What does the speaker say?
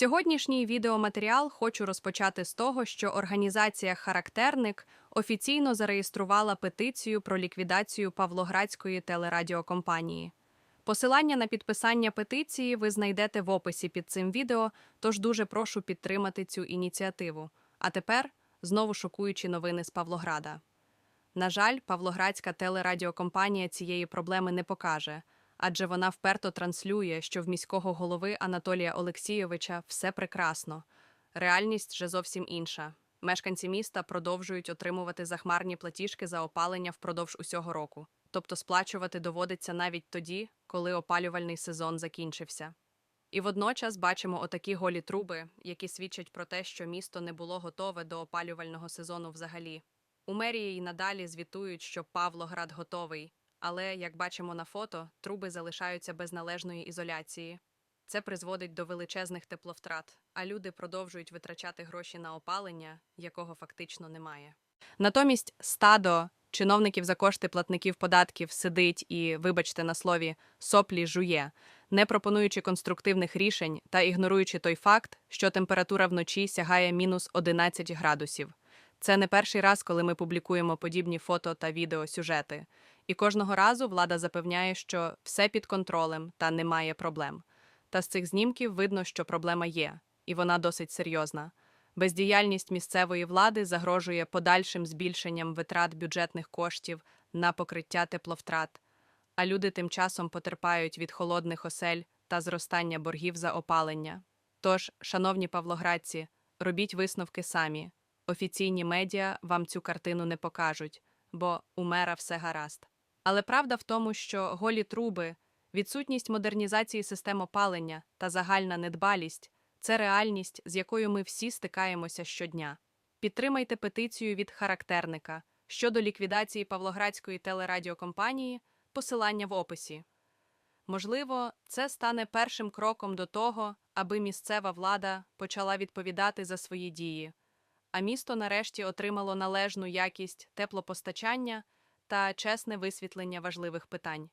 Сьогоднішній відеоматеріал хочу розпочати з того, що організація Характерник офіційно зареєструвала петицію про ліквідацію Павлоградської телерадіокомпанії. Посилання на підписання петиції ви знайдете в описі під цим відео, тож дуже прошу підтримати цю ініціативу. А тепер знову шокуючі новини з Павлограда. На жаль, Павлоградська телерадіокомпанія цієї проблеми не покаже, адже вона вперто транслює, що в міського голови Анатолія Олексійовича все прекрасно. Реальність же зовсім інша. Мешканці міста продовжують отримувати захмарні платіжки за опалення впродовж усього року, тобто сплачувати доводиться навіть тоді, коли опалювальний сезон закінчився. І водночас бачимо отакі голі труби, які свідчать про те, що місто не було готове до опалювального сезону взагалі. У мерії й надалі звітують, що Павлоград готовий, але, як бачимо на фото, труби залишаються без належної ізоляції. Це призводить до величезних тепловтрат, а люди продовжують витрачати гроші на опалення, якого фактично немає. Натомість стадо чиновників за кошти платників податків сидить і, вибачте на слові, соплі жує, не пропонуючи конструктивних рішень та ігноруючи той факт, що температура вночі сягає мінус 11 градусів. Це не перший раз, коли ми публікуємо подібні фото та відеосюжети. І кожного разу влада запевняє, що все під контролем та немає проблем. Та з цих знімків видно, що проблема є, і вона досить серйозна. Бездіяльність місцевої влади загрожує подальшим збільшенням витрат бюджетних коштів на покриття тепловтрат, а люди тим часом потерпають від холодних осель та зростання боргів за опалення. Тож, шановні павлоградці, робіть висновки самі. Офіційні медіа вам цю картину не покажуть, бо у мера все гаразд. Але правда в тому, що голі труби, відсутність модернізації систем опалення та загальна недбалість це реальність, з якою ми всі стикаємося щодня. Підтримайте петицію від характерника щодо ліквідації Павлоградської телерадіокомпанії, посилання в описі. Можливо, це стане першим кроком до того, аби місцева влада почала відповідати за свої дії, а місто нарешті отримало належну якість теплопостачання та чесне висвітлення важливих питань.